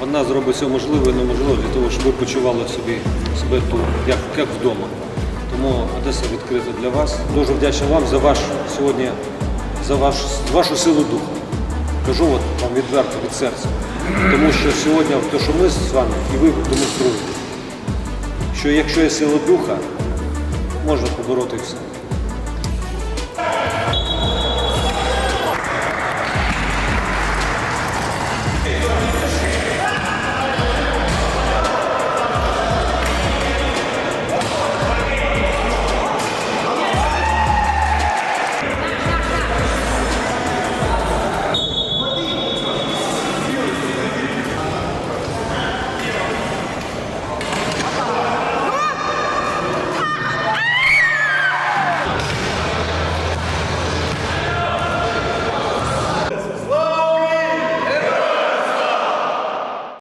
Вона зробить все можливе ну, і неможливе для того, щоб ви почували собі себе тут, як, як вдома. Тому Одеса відкрита для вас. Дуже вдячний вам за ваш сьогодні, за ваш, вашу силу духу. Кажу от вам відверто від серця. Тому що сьогодні те, що ми з вами і ви демонструєте, що якщо є сила духа, можна побороти все.